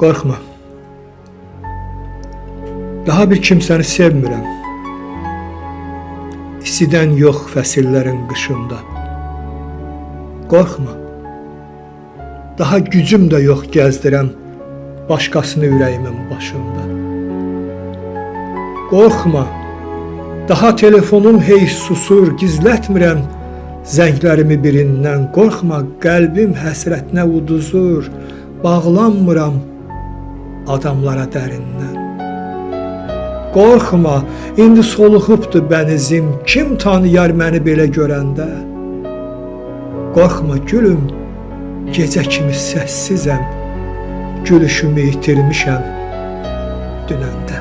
Qorxma. Daha bir kimsəni sevmirəm. İstidən yox fəsillərin qışında. Qorxma. Daha gücüm də yox gəzdirəm başqasını ürəyimin başında. Qorxma. Daha telefonum hey susur, gizlətmirəm zənglərimi birindən. Qorxma, qəlbim həsrətinə uduzur, bağlanmıram adamlara dərindən. Qorxma, indi soluxubdu bənizim, kim tanıyar məni belə görəndə? Qorxma gülüm, gecə kimi səssizəm, gülüşümü itirmişəm dünəndə.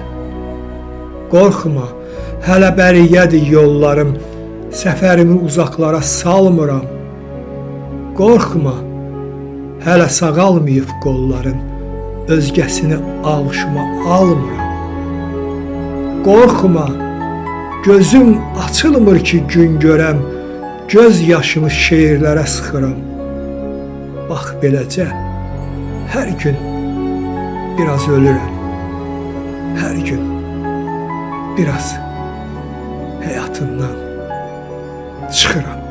Qorxma, hələ bəriyədir yollarım, səfərimi uzaqlara salmıram. Qorxma, hələ sağalmayıb qollarım, özgəsini ağışıma almıram. Qorxma, gözüm açılmır ki gün görəm, göz yaşımı şeirlərə sıxıram. Bax beləcə hər gün biraz ölürəm. Hər gün biraz həyatından çıxıram.